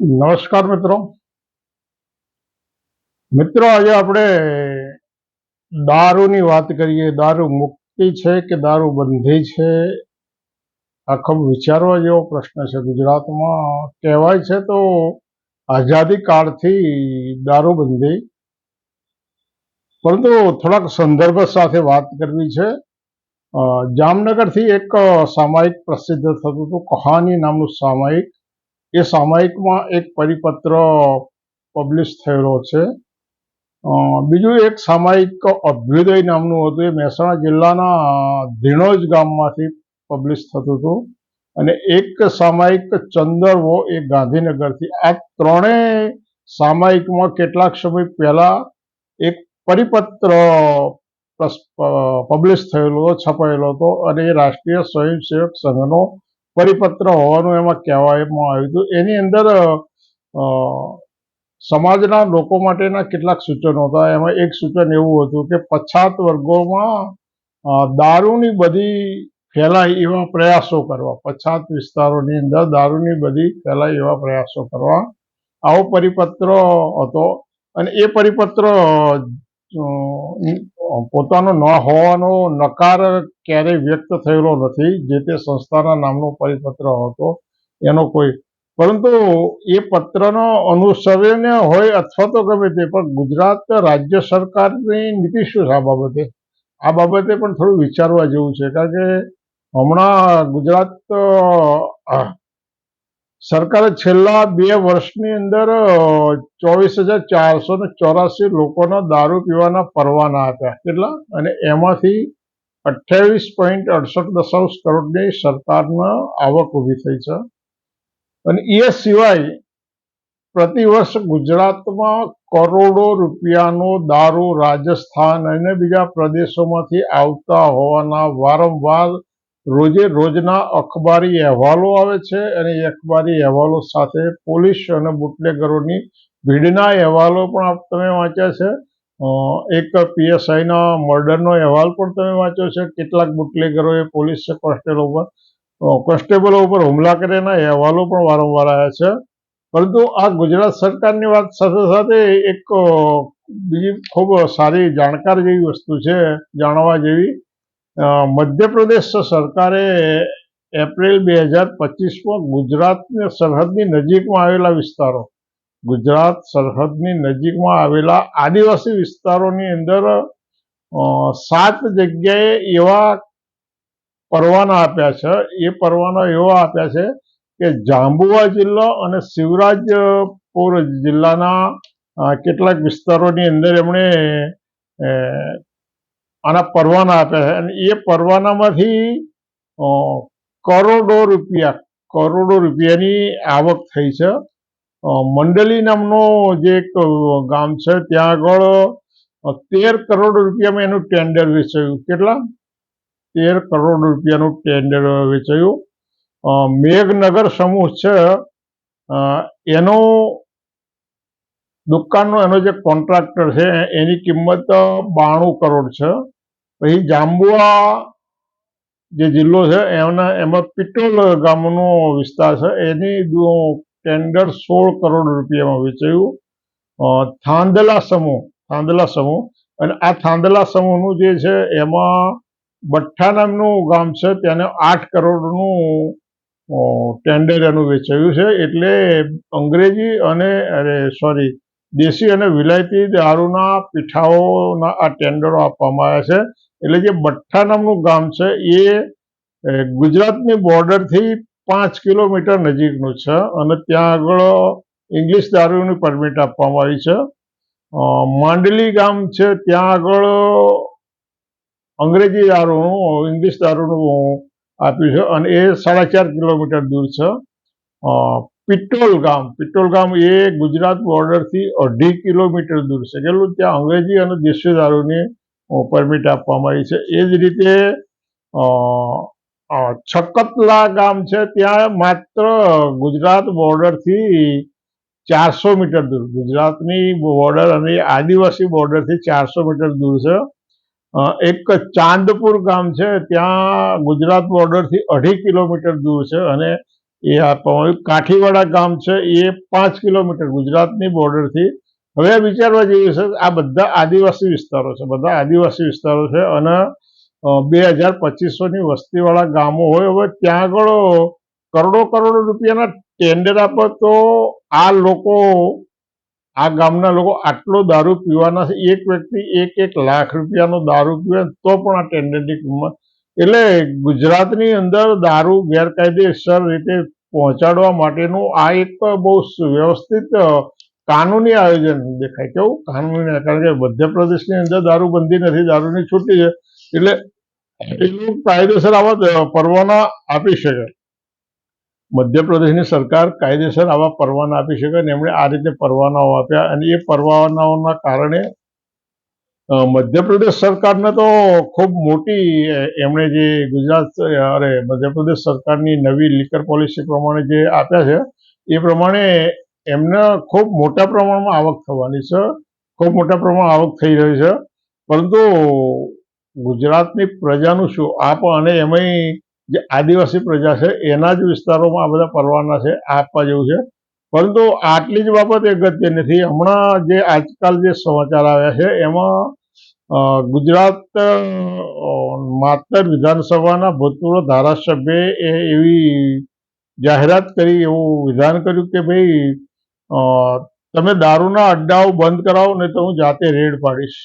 નમસ્કાર મિત્રો. મિત્રો, આજે આપણે દારૂની વાત કરીએ. દારૂ મુક્તિ છે કે દારૂ બંધી છે? આ ખૂબ વિચારવા જેવો પ્રશ્ન છે. ગુજરાતમાં કહેવાય છે તો આઝાદી કાળથી દારૂ બંધી. પરંતુ થોડાક સંદર્ભ સાથે વાત કરવી છે. જામનગરથી એક સામાયિક પ્રસિદ્ધ થતું હતું. કહાની નામનું સામાયિક એ સામાયિકમાં એક પરિપત્ર પબ્લિશ થયેલો છે. બીજું એક સામાયિક અભ્યુદય નામનું હતું. એ મહેસાણા જિલ્લાના ધીણોજ ગામમાંથી પબ્લિશ થતું હતું. અને એક સામાયિક ચંદરવો એ ગાંધીનગરથી આ ત્રણેય સામાયિકમાં કેટલાક સમય પહેલા એક પરિપત્ર પબ્લિશ થયેલો, છપાયેલો હતો. અને એ રાષ્ટ્રીય સ્વયંસેવક સંઘનો પરિપત્ર હોવાનું એમાં કહેવામાં આવ્યું હતું. એની અંદર સમાજના લોકો માટેના કેટલાક સૂચનો હતા. એમાં એક સૂચન એવું હતું કે પછાત વર્ગોમાં દારૂની બધી ફેલાય એવા પ્રયાસો કરવા, પછાત વિસ્તારોની અંદર દારૂની બધી ફેલાય એવા પ્રયાસો કરવા. આવો પરિપત્ર હતો અને એ પરિપત્ર પોતાનો ન હોવાનો નકાર ક્યારેય વ્યક્ત થયેલો નથી. જે તે સંસ્થાના નામનો પરિપત્ર હતો, એનો કોઈ. પરંતુ એ પત્રનો અનુસરીને હોય અથવા તો ગમે તે, પણ ગુજરાત રાજ્ય સરકારની નીતિ શું છે આ બાબતે? આ બાબતે પણ થોડું વિચારવા જેવું છે. કારણ કે હમણાં ગુજરાત સરકારે છેલ્લા બે વર્ષની અંદર ચોવીસ હજાર ચારસો ને ચોરાસી લોકોના દારૂ પીવાના પરવાના હતા કેટલા? અને એમાંથી અઠ્યાવીસ પોઈન્ટ અડસઠ દશાંશ કરોડની સરકારના આવક ઊભી થઈ છે. અને એ સિવાય પ્રતિવર્ષ ગુજરાતમાં કરોડો રૂપિયાનો દારૂ રાજસ્થાન અને બીજા પ્રદેશોમાંથી આવતા હોવાના વારંવાર રોજે રોજના અખબારી અહેવાલો આવે છે અને એ અખબારી અહેવાલો સાથે પોલીસ અને બુટલેગરોની ભીડના અહેવાલો પણ તમે વાંચ્યા છે. એક પીએસઆઈના મર્ડરનો અહેવાલ પણ તમે વાંચ્યો છે. કેટલાક બુટલેગરોએ પોલીસ કોન્સ્ટેબલો ઉપર કોન્સ્ટેબલો ઉપર હુમલા કર્યાના અહેવાલો પણ વારંવાર આવ્યા છે. પરંતુ આ ગુજરાત સરકારની વાત સાથે સાથે એક બીજી ખૂબ સારી જાણકાર જેવી વસ્તુ છે, જાણવા જેવી મધ્યપ્રદેશ સરકારે એપ્રિલ બે હજાર પચીસમાં ગુજરાતની સરહદની નજીકમાં આવેલા વિસ્તારો, ગુજરાત સરહદની નજીકમાં આવેલા આદિવાસી વિસ્તારોની અંદર સાત જગ્યાએ એવા પરવાના આપ્યા છે. એ પરવાના એવા આપ્યા છે કે જાંબુવા જિલ્લો અને શિવરાજપુર જિલ્લાના કેટલાક વિસ્તારોની અંદર એમણે આના પરવાના આપ્યા છે. અને એ પરવાનામાંથી કરોડો રૂપિયા, કરોડો રૂપિયાની આવક થઈ છે. મંડલી નામનો જે એક ગામ છે, ત્યાં આગળ તેર કરોડ રૂપિયામાં એનું ટેન્ડર વેચાયું. કેટલા? તેર કરોડ રૂપિયાનું ટેન્ડર વેચાયું. મેઘનગર સમૂહ છે. એનો દુકાનનો એનો જે કોન્ટ્રાક્ટર છે, એની કિંમત બાણું કરોડ છે. પછી જાંબુઆ જે જિલ્લો છે, એના, એમાં પિટોલ ગામનો વિસ્તાર છે, એની ટેન્ડર સોળ કરોડ રૂપિયામાં વેચાયું. થાંદલા સમૂહ થાંદલા સમૂહ. અને આ થાંદલા સમૂહનું જે છે, એમાં બઠ્ઠા નામનું ગામ છે, તેને આઠ કરોડનું ટેન્ડર એનું વેચાયું છે. એટલે અંગ્રેજી અને, અરે સોરી દેશી અને વિલાયતી દારૂના પીઠાઓના આ ટેન્ડરો આપવામાં આવ્યા છે, એટલે જે બઠ્ઠા નામનું ગામ છે, એ ગુજરાતની બોર્ડરથી પાંચ કિલોમીટર નજીકનું છે અને ત્યાં આગળ ઇંગ્લિશ દારૂની પરમિટ આપવામાં આવી છે. માંડલી ગામ છે, ત્યાં આગળ અંગ્રેજી દારૂનું ઇંગ્લિશ દારૂનું આપ્યું છે અને એ સાડા ચાર કિલોમીટર દૂર છે. પિટ્ટોલ ગામ. પિટ્ટોલ ગામ એ ગુજરાત બોર્ડરથી અઢી કિલોમીટર દૂર છે. કેટલું? ત્યાં અંગ્રેજી અને દેશી દારૂની પરમિટ આપવામાં આવી છે. એ જ રીતે છકતલા ગામ છે. ત્યાં માત્ર ગુજરાત બોર્ડરથી ચારસો મીટર દૂર. ગુજરાતની બોર્ડર અને આદિવાસી બોર્ડરથી ચારસો મીટર દૂર છે. એક ચાંદપુર ગામ છે. ત્યાં ગુજરાત બોર્ડરથી અઢી કિલોમીટર દૂર છે અને એ આપવામાં આવ્યું. કાઠીવાડા ગામ છે, એ પાંચ કિલોમીટર ગુજરાતની બોર્ડરથી હવે વિચારવા જેવી છે, આ બધા આદિવાસી વિસ્તારો છે, બધા આદિવાસી વિસ્તારો છે, અને બે હજાર પચીસોની વસ્તીવાળા ગામો હોય, હવે ત્યાં આગળ કરોડો કરોડો રૂપિયાના ટેન્ડર આપો તો આ લોકો, આ ગામના લોકો આટલો દારૂ પીવાના એક વ્યક્તિ એક એક લાખ રૂપિયાનો દારૂ પીવે તો પણ આ ટેન્ડરની કિંમત એટલે ગુજરાતની અંદર દારૂ ગેરકાયદેસર રીતે પહોંચાડવા માટેનું આ એક બહુ વ્યવસ્થિત કાનૂની આયોજન દેખાય કેવું? કાનૂની કારણ કે મધ્યપ્રદેશની અંદર દારૂબંધી નથી, દારૂની છૂટી છે. એટલે એ કાયદેસર આવા પરવાના આપી શકે. મધ્યપ્રદેશની સરકાર કાયદેસર આવા પરવાના આપી શકે અને એમણે આ રીતે પરવાનાઓ આપ્યા અને એ પરવાનાઓના કારણે મધ્યપ્રદેશ સરકારને તો ખૂબ મોટી એમણે જે ગુજરાત, અરે, મધ્યપ્રદેશ સરકારની નવી લીકર પોલિસી પ્રમાણે જે આપ્યા છે, એ પ્રમાણે એમને ખૂબ મોટા પ્રમાણમાં આવક થવાની છે, ખૂબ મોટા પ્રમાણમાં આવક થઈ રહી છે. પરંતુ ગુજરાતની પ્રજાનું શું? આપ અને એમાંય જે આદિવાસી પ્રજા છે, એના જ વિસ્તારોમાં આ બધા પરવાના છે, આપવા જેવું છે. પરંતુ આટલી જ બાબત એ ગત્ય નથી હમણાં જે આજકાલ જે સમાચાર આવ્યા છે, એમાં ગુજરાત માત્ર વિધાનસભાના ભૂતપૂર્વ ધારાસભ્ય એ એવી જાહેરાત કરી, એવું વિધાન કર્યું કે ભાઈ તમે દારૂના અડ્ડાઓ બંધ કરાવો ને તો હું જાતે રેડ પાડીશ.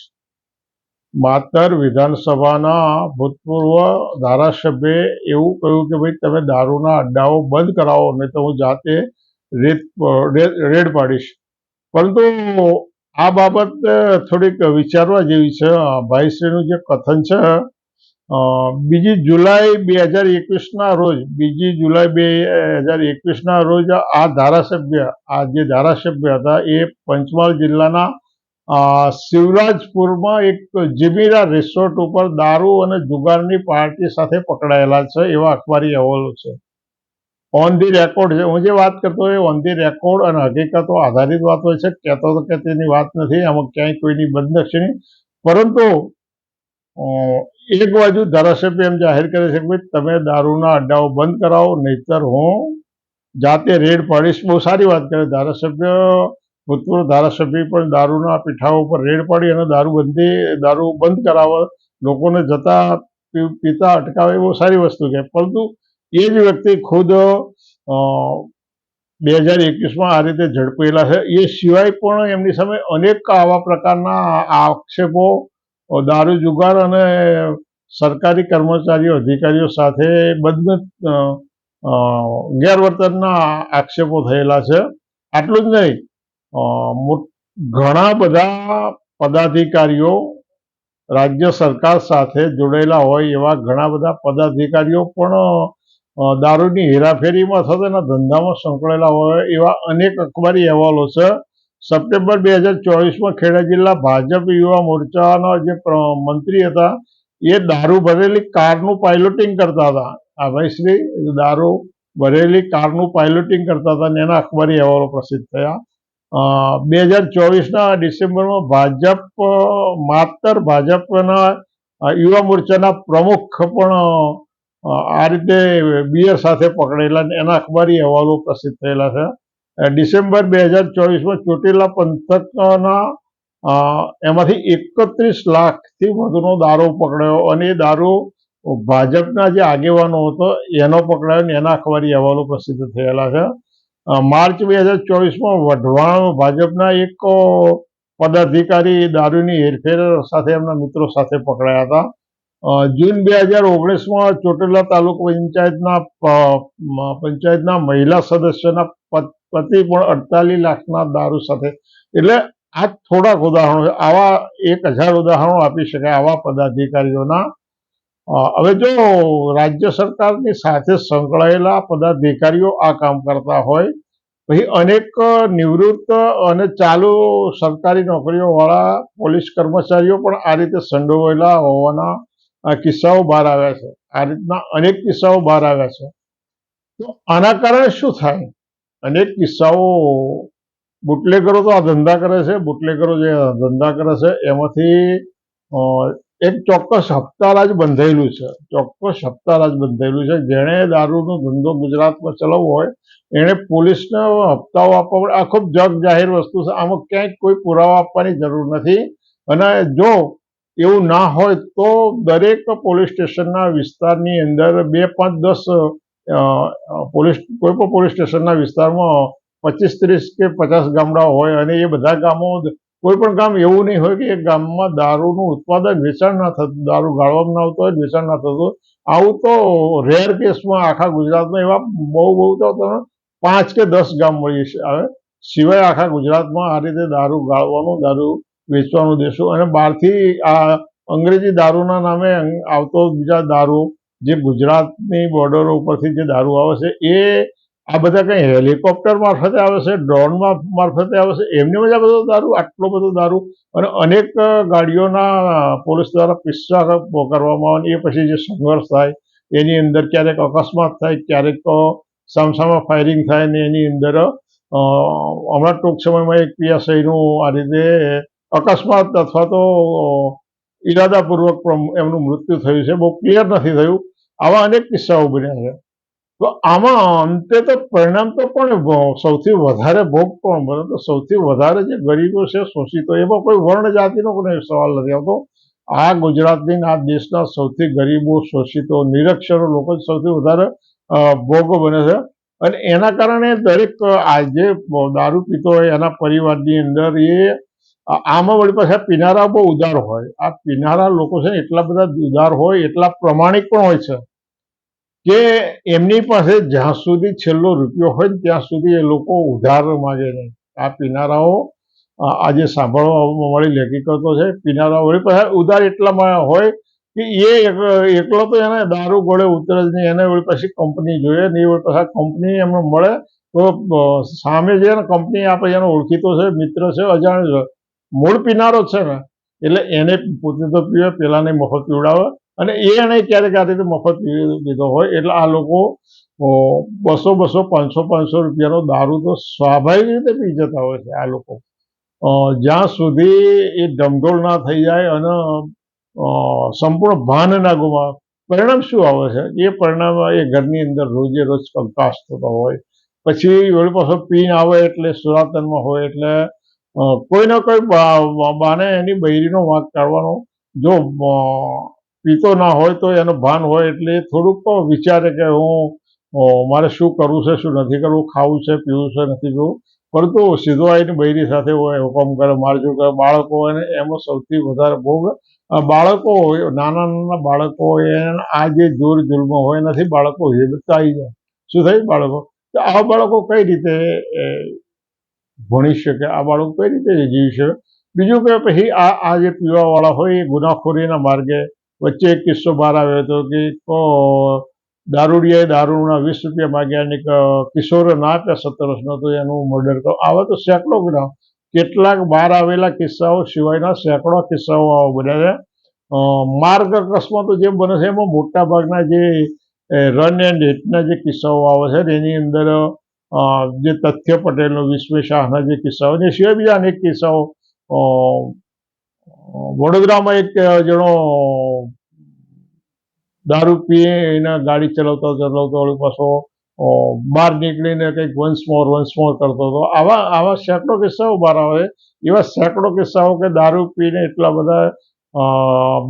માતર વિધાનસભાના ભૂતપૂર્વ ધારાસભ્યે એવું કહ્યું કે ભાઈ, તમે દારૂના અડ્ડાઓ બંધ કરાવો ને તો હું જાતે રેડ- રેડ પાડીશ. પરંતુ આ બાબત થોડીક વિચારવા જેવી છે. ભાઈશ્રીનું જે કથન છે બીજી જુલાઈ બે હજાર એકવીસના રોજ, બીજી જુલાઈ બે હજાર એકવીસના રોજ આ ધારાસભ્ય, આ જે ધારાસભ્ય હતા, એ પંચમહાલ જિલ્લાના શિવરાજપુરમાં એક જીમીરા રિસોર્ટ ઉપર દારૂ અને જુગારની પાર્ટી સાથે પકડાયેલા છે, એવા અખબારી અહેવાલો છે. ઓન ધી રેકોર્ડ છે. હું જે વાત કરતો હોય ઓન ધી રેકોર્ડ અને હકીકતો આધારિત વાત હોય છે. કહેતો તો કે તેની વાત નથી. આમાં ક્યાંય કોઈની બદનક્ષીની પરંતુ એક બાજુ ધારાસભ્ય એમ જાહેર કરે છે કે ભાઈ તમે દારૂના અડ્ડાઓ બંધ કરાવો, નહીતર હું જાતે રેડ પાડીશ. બહુ સારી વાત કરે. ધારાસભ્ય, ભૂતપૂર્વ ધારાસભ્ય પણ દારૂના પીઠાઓ ઉપર રેડ પાડી અને દારૂબંધી દારૂ બંધ કરાવે લોકોને જતા પીતા અટકાવે. એ બહુ સારી વસ્તુ છે. પરંતુ એ જ વ્યક્તિ ખુદ બે હજાર એકવીસમાં આ રીતે ઝડપેલા છે. એ સિવાય પણ એમની સામે અનેક આવા પ્રકારના આક્ષેપો, દારૂ જુગાર અને સરકારી કર્મચારીઓ, અધિકારીઓ સાથે બદનત ગેરવર્તનના આક્ષેપો થયેલા છે. આટલું જ નહીં ઘણા બધા પદાધિકારીઓ રાજ્ય સરકાર સાથે જોડાયેલા હોય એવા ઘણા બધા પદાધિકારીઓ પણ દારૂની હેરાફેરીમાં થતાના ધંધામાં સંકળાયેલા હોય એવા અનેક અખબારી અહેવાલો છે. સપ્ટેમ્બર બે હજાર ચોવીસમાં ખેડા જિલ્લા ભાજપ યુવા મોરચાના જે મંત્રી હતા, એ દારૂ ભરેલી કારનું પાયલોટિંગ કરતા હતા. આ ભાઈશ્રી દારૂ ભરેલી કારનું પાયલોટિંગ કરતા હતા અને એના અખબારી અહેવાલો પ્રસિદ્ધ થયા. બે હજાર ચોવીસના ડિસેમ્બરમાં ભાજપ માત્ર ભાજપના યુવા મોરચાના પ્રમુખ પણ આ રીતે બિયર સાથે પકડેલા એના અખબારી અહેવાલો પ્રસિદ્ધ થયેલા છે. ડિસેમ્બર બે હજાર ચોવીસમાં ચોટીલા પંથકના એમાંથી એકત્રીસ લાખથી વધુનો દારૂ પકડાયો અને એ દારૂ ભાજપના જે આગેવાનો હતો એનો પકડાયો અને એના અખબારી અહેવાલો પ્રસિદ્ધ થયેલા છે. માર્ચ બે હજાર ચોવીસમાં વઢવાણ ભાજપના એક પદાધિકારી દારૂની હેરફેર સાથે એમના મિત્રો સાથે પકડાયા હતા. જૂન બે હજાર ઓગણીસમાં ચોટીલા તાલુકા પંચાયતના પંચાયતના મહિલા સદસ્યના પતિ પણ અડતાલીસ લાખના દારૂ સાથે. એટલે આ થોડાક ઉદાહરણો આવા એક હજાર ઉદાહરણો આપી શકાય આવા પદાધિકારીઓના. હવે જો રાજ્ય સરકારની સાથે સંકળાયેલા પદાધિકારીઓ આ કામ કરતા હોય, પછી અનેક નિવૃત્ત અને ચાલુ સરકારી નોકરીઓ વાળા પોલીસ કર્મચારીઓ પણ આ રીતે સંડોવાયેલા હોવાના કિસ્સાઓ બહાર આવ્યા છે. આ રીતના અનેક કિસ્સાઓ બહાર આવ્યા છે. તો આના કારણે શું થાય? અનેક કિસ્સાઓ બુટલેગરો તો આ ધંધા કરે છે. બુટલેગરો જે ધંધા કરે છે, એમાંથી એક ચોક્કસ હપ્તારાજ બંધાયેલું છે. ચોક્કસ હપ્તારાજ બંધાયેલું છે. જેણે દારૂનો ધંધો ગુજરાતમાં ચલાવવો હોય, એણે પોલીસને હપ્તાઓ આપવા પડે. આ ખૂબ જગ જાહેર વસ્તુ છે. આમાં ક્યાંય કોઈ પુરાવા આપવાની જરૂર નથી. અને જો એવું ના હોય તો દરેક પોલીસ સ્ટેશનના વિસ્તારની અંદર બે પાંચ દસ પોલીસ, કોઈ પણ પોલીસ સ્ટેશનના વિસ્તારમાં પચીસ ત્રીસ કે પચાસ ગામડાઓ હોય અને એ બધા ગામો કોઈ પણ ગામ એવું નહીં હોય કે એ ગામમાં દારૂનું ઉત્પાદન વેચાણ ના થતું, દારૂ ગાળવામાં ના આવતો હોય, વેચાણ ના થતું આવું તો રેર કેસમાં આખા ગુજરાતમાં એવા બહુ બહુ તો પાંચ કે દસ ગામ મળી આવે. સિવાય આખા ગુજરાતમાં આ રીતે દારૂ ગાળવાનું, દારૂ વેચવાનું દેશું. અને બહારથી આ અંગ્રેજી દારૂના નામે આવતો બીજા દારૂ, જે ગુજરાતની બોર્ડરો ઉપરથી જે દારૂ આવે છે, એ આ બધા કંઈ હેલિકોપ્ટર મારફતે આવે છે ડ્રોનમાં મારફતે આવે છે? એમની મજા બધો દારૂ, આટલો બધો દારૂ. અને અનેક ગાડીઓના પોલીસ દ્વારા પિસ્સા કરવામાં આવે એ પછી જે સંઘર્ષ થાય, એની અંદર ક્યારેક અકસ્માત થાય, ક્યારેક તો સામસામા ફાયરિંગ થાય ને એની અંદર હમણાં ટૂંક સમયમાં એક પીએસઆઈનું આ રીતે અકસ્માત અથવા તો ઈરાદાપૂર્વક પણ એમનું મૃત્યુ થયું છે. બહુ ક્લિયર નથી થયું. આવા અનેક કિસ્સાઓ બન્યા છે. તો આમાં અંતે તો પરિણામ તો પણ સૌથી વધારે ભોગ કોણ બને તો સૌથી વધારે જે ગરીબો છે, શોષિતો, એમાં કોઈ વર્ણ જાતિનો કોઈ સવાલ નથી આવતો. આ ગુજરાતની આ દેશના સૌથી ગરીબો, શોષિતો, નિરક્ષરો લોકો સૌથી વધારે ભોગો બને છે. અને એના કારણે દરેક આ જે દારૂ પીતો હોય, એના પરિવારની અંદર એ આમાં વળી પાછા પીનારા બહુ ઉદાર હોય. આ પીનારા લોકો છે એટલા બધા ઉદાર હોય, એટલા પ્રમાણિક પણ હોય છે કે એમની પાસે જ્યાં સુધી છેલ્લો રૂપિયો હોય ત્યાં સુધી એ લોકો ઉધાર માગે નહીં. આ પીનારાઓ આજે સાંભળવા મળી હકીકતો છે, પિનારાઓ વળી પાછા ઉધાર એટલામાં હોય કે એ એકલો તો એને દારૂ ગોળે ઉતરે જ નહીં, એને વળી પાછી કંપની જોઈએ ને એ વળી પાછા કંપની એમને મળે તો સામે જે કંપની આપે એનો ઓળખીતો છે, મિત્ર છે અજાણ્યો છે મૂળ પીનારો છે ને, એટલે એને પોતે તો પીવે, પેલાને મફત પીવડાવે. અને એ એને ક્યારેક આ રીતે મફત પીવી દીધો હોય. એટલે આ લોકો બસો બસો પાંચસો પાંચસો રૂપિયાનો દારૂ તો સ્વાભાવિક રીતે પી જતા હોય છે આ લોકો. જ્યાં સુધી એ ઢમઢોળ ના થઈ જાય અને સંપૂર્ણ ભાન ના ગુમાવે. પરિણામ શું આવે છે? એ પરિણામ એ ઘરની અંદર રોજે રોજ કંકાસ થતો હોય. પછી વળી પાછો પીન આવે એટલે સુરાતનમાં હોય એટલે કોઈ ના કોઈ બાને એની બૈરીનો વાંક કાઢવાનો. જો પીતો ના હોય તો એનો ભાન હોય એટલે થોડુંક વિચારે કે હું મારે શું કરવું છે, શું નથી કરવું, ખાવું છે, પીવું છે, નથી પીવું. પરંતુ સીધો આવીને બૈરી સાથે હુકમ કરે મારજો કરે, બાળકો હોય ને એમાં સૌથી વધારે ભોગ. બાળકો હોય, નાના નાના બાળકો હોય, એને આ જે જોર જુલ્મ હોય નથી બાળકો હેબતા આવી જાય. શું થાય બાળકો? આ બાળકો કઈ રીતે ભણી શકે, આ બાળકો કઈ રીતે જીવી શકે? બીજું કે પછી આ આ જે પીવાવાળા હોય, એ ગુનાખોરીના માર્ગે વચ્ચે એક કિસ્સો બહાર આવ્યો હતો કે દારૂડિયાએ દારૂના વીસ રૂપિયા માગ્યા અને કિશોરે ના આપ્યા સત્તર વર્ષનો, તો એનું મર્ડર કરો, આવા તો સેંકડો ગુના કેટલાક બહાર આવેલા કિસ્સાઓ સિવાયના સેંકડો કિસ્સાઓ આવા બન્યા છે. માર્ગ અકસ્માતો જે બને છે, એમાં મોટા ભાગના જે રન એન્ડ હિટના જે કિસ્સાઓ આવે છે એની અંદર જે તથ્ય પટેલનો વિશ્વેશાહના જે કિસ્સાઓ અને સિવાય બીજા અનેક કિસ્સાઓ વડોદરામાં એક જણો દારૂ પીને ગાડી ચલાવતો ચલાવતો પાછો બહાર નીકળીને કંઈક વન્સ મોર વન્સ મોર કરતો હતો. આવા આવા સેંકડો કિસ્સાઓ બહાર આવે. એવા સેંકડો કિસ્સાઓ કે દારૂ પીને એટલા બધા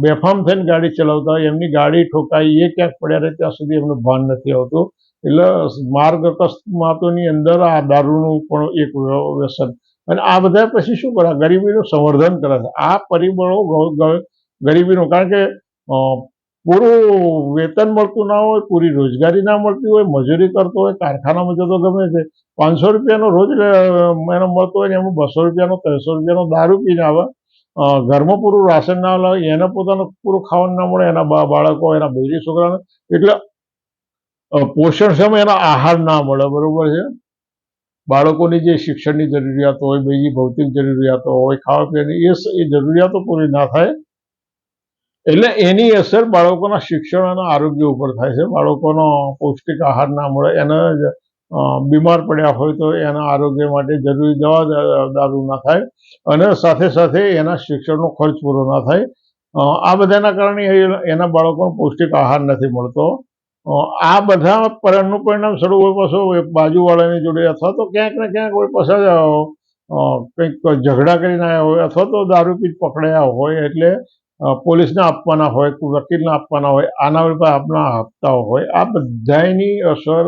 બેફામ થઈને ગાડી ચલાવતા એમની ગાડી ઠોકાઈ, એ ક્યાંક પડ્યા રહે, ત્યાં સુધી એમનું ભાન નથી આવતું. એટલે માર્ગ અકસ્માતોની અંદર આ દારૂનું પણ એક વ્યસન. અને આ બધા પછી શું કરે? ગરીબીનું સંવર્ધન કરે છે. આ પરિબળો ગરીબીનું. કારણ કે પૂરું વેતન મળતું ના હોય, પૂરી રોજગારી ના મળતી હોય, મજૂરી કરતો હોય, કારખાનામાં જતો ગમે છે. પાંચસો રૂપિયાનો રોજ એનો મળતો હોય ને એમાં બસો રૂપિયાનો, ત્રણસો રૂપિયાનો દારૂ પીને આવે. ઘરમાં પૂરું રાશન ના લાવે, એને પોતાનું પૂરું ખાવાનું ના મળે, એના બાળકો, એના બીજી છોકરાને. એટલે અ, પોષણક્ષમ એના આહાર ના મળે બરોબર છે? બાળકોની જે શિક્ષણની જરૂરિયાતો હોય બીજી ભૌતિક જરૂરિયાતો હોય ખાવા પીવાની એ જરૂરિયાતો પૂરી ના થાય. એટલે એની અસર બાળકોના શિક્ષણ અને આરોગ્ય ઉપર થાય છે. બાળકોનો પૌષ્ટિક આહાર ના મળે એને બીમાર પડ્યા હોય તો એના આરોગ્ય માટે જરૂરી દવા દારૂ ના થાય અને સાથે સાથે એના શિક્ષણનો ખર્ચ પૂરો ના થાય. આ બધાના કારણે એના બાળકોને પૌષ્ટિક આહાર નથી મળતો. આ બધા પરનું પરિણામ સ્વરૂપ હોય પાછો બાજુવાળાની જોડે અથવા તો ક્યાંક ને ક્યાંક કોઈ અ, કંઈક ઝઘડા કરીને આવ્યા હોય અથવા તો દારૂ પી પકડાયા હોય એટલે પોલીસને આપવાના હોય વકીલને આપવાના હોય આના ઉપર આપના હપ્તાઓ હોય આ બધાની અસર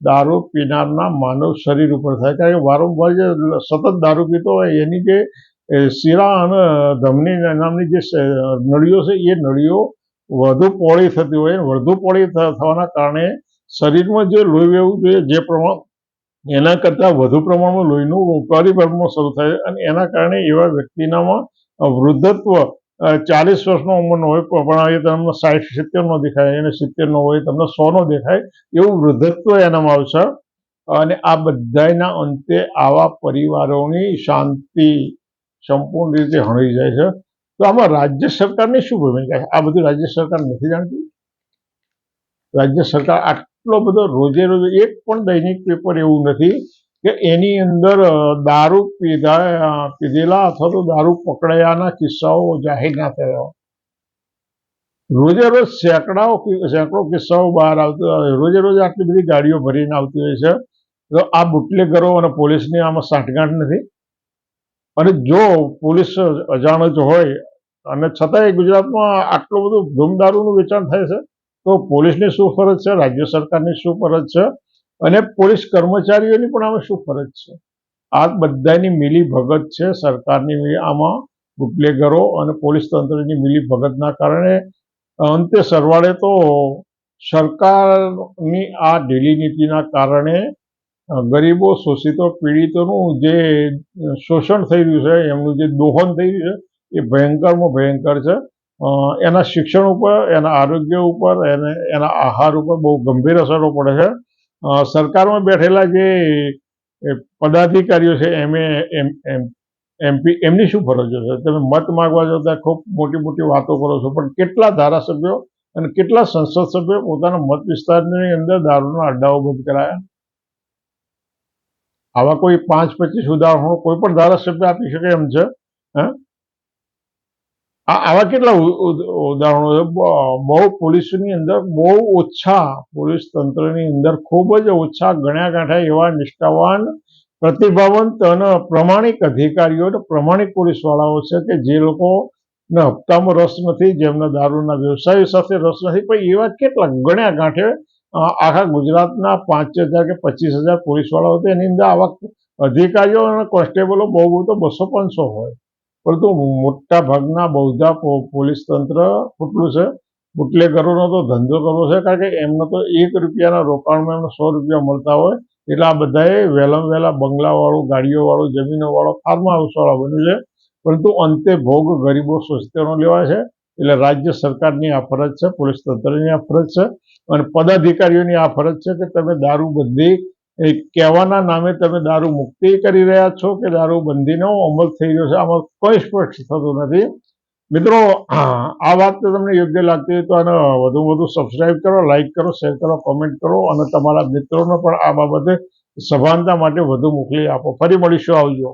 દારૂ પીનારના માનવ શરીર ઉપર થાય. કારણ કે વારંવાર જે સતત દારૂ પીતો હોય એની જે શીરા અને ધમની નામની જે નળીઓ છે એ નળીઓ વધુ પોળી થતી હોય, વધુ પોળી થવાના કારણે શરીરમાં જે લોહી વહેવું જોઈએ, જે પ્રમાણ, એના કરતાં વધુ પ્રમાણમાં લોહીનું પરિભ્રમણ શરૂ થાય અને એના કારણે એવા વ્યક્તિનામાં વૃદ્ધત્વ ચાલીસ વર્ષનો ઉંમરનો હોય, પણ એ તમને સાઠ સિત્તેરનો દેખાય, એને સિત્તેરનો હોય, તમને સોનો દેખાય, એવું વૃદ્ધત્વ એનામાં આવશે અને આ બધાયના અંતે આવા પરિવારોની શાંતિ સંપૂર્ણ રીતે હણી જાય છે. તો આમાં રાજ્ય સરકારની શું ભૂમિકા છે? આ બધું રાજ્ય સરકાર નથી જાણતી? રાજ્ય સરકાર આટલો બધો રોજે રોજે, એક પણ દૈનિક પેપર એવું નથી કે એની અંદર દારૂ પીધા પીધેલા અથવા તો દારૂ પકડાયાના કિસ્સાઓ જાહેર ના થયા રોજે રોજ સેંકડાઓ, સેંકડો કિસ્સાઓ બહાર આવતા રોજે રોજ આટલી બધી ગાડીઓ ભરીને આવતી હોય છે. તો આ બુટલેગરો અને પોલીસની આમાં સાંઠગાંઠ નથી. અને જો પોલીસ અજાણ જ હોય, અને છતાંય ગુજરાતમાં આટલું બધું ધૂમદારૂનું વેચાણ થાય છે, તો પોલીસની શું ફરજ છે? રાજ્ય સરકારની શું ફરજ છે? અને પોલીસ કર્મચારીઓની પણ આમાં શું ફરજ છે? આ બધાની મિલી ભગત છે સરકારની આમાં બુટલેગરો અને પોલીસ તંત્રની મિલી ભગતના કારણે. અંતે સરવાળે તો સરકારની આ ઢીલી નીતિના કારણે ગરીબો, શોષિતો, પીડિતોનું જે શોષણ થઈ રહ્યું છે, એમનું જે દોહન થઈ રહ્યું છે, એ ભયંકરમાં ભયંકર છે. એના શિક્ષણ ઉપર, એના આરોગ્ય ઉપર, એને, એના આહાર ઉપર બહુ ગંભીર અસરો પડે છે. સરકારમાં બેઠેલા જે પદાધિકારીઓ છે એમે એમ એમ, એમપી, એમની શું ફરજો છે? તમે મત માગવા જતા ખૂબ મોટી મોટી વાતો કરો છો, પણ કેટલા ધારાસભ્યો અને કેટલા સંસદ સભ્યો પોતાના મત વિસ્તારની અંદર દારૂના અડ્ડાઓ બંધ કરાયા? આવા કોઈ પાંચ પચીસ ઉદાહરણો કોઈ પણ ધારાસભ્ય આપી શકે એમ છે આવા કેટલા ઉદાહરણો છે? બહુ પોલીસની અંદર બહુ ઓછા પોલીસ તંત્રની અંદર ખૂબ જ ઓછા ગણ્યા ગાંઠા એવા નિષ્ઠાવાન પ્રતિભાવંત અને પ્રમાણિક અધિકારીઓ અને પ્રમાણિક પોલીસવાળાઓ છે કે જે લોકોને હપ્તામાં રસ નથી જેમના દારૂના વ્યવસાય સાથે રસ નથી પણ એવા કેટલા ગણ્યા અ, આખા ગુજરાતના પાંચ હજાર કે પચીસ હજાર પોલીસવાળાઓ તો એની અંદર આવા અધિકારીઓ અને કોન્સ્ટેબલો બહુ બહુ તો બસો પાંચસો હોય. પરંતુ મોટા ભાગના બહુધા પોલીસ તંત્ર ખૂટલું છે. બુટલેગરોનો તો ધંધો કરવો છે કારણ કે એમને તો એક રૂપિયાના રોકાણમાં એમને સો રૂપિયા મળતા હોય. એટલે આ બધાએ વહેલામાં વહેલા બંગલાવાળું, ગાડીઓવાળું, જમીનોવાળો, ફાર્મ હાઉસવાળા બન્યું છે. પરંતુ અંતે ભોગ ગરીબો સ્વસ્થનો લેવાય છે. એટલે રાજ્ય સરકારની આ ફરજ છે, પોલીસ તંત્રની આ ફરજ છે. અને પદાધિકારીઓની આ ફરજ છે કે તમે દારૂબંધી કહેવાના નામે તમે દારૂ મુક્તિ કરી રહ્યા છો કે દારૂબંધીનો અમલ થઈ રહ્યો છે? આમાં કોઈ સ્પષ્ટ થતું નથી. મિત્રો, આ વાત તમને યોગ્ય લાગતી હોય તો આને વધુ વધુ સબસ્ક્રાઇબ કરો લાઈક કરો શેર કરો કોમેન્ટ કરો અને તમારા મિત્રોને પણ આ બાબતે સભાનતા માટે વધુ મોકલી આપો. ફરી મળીશું આવજો.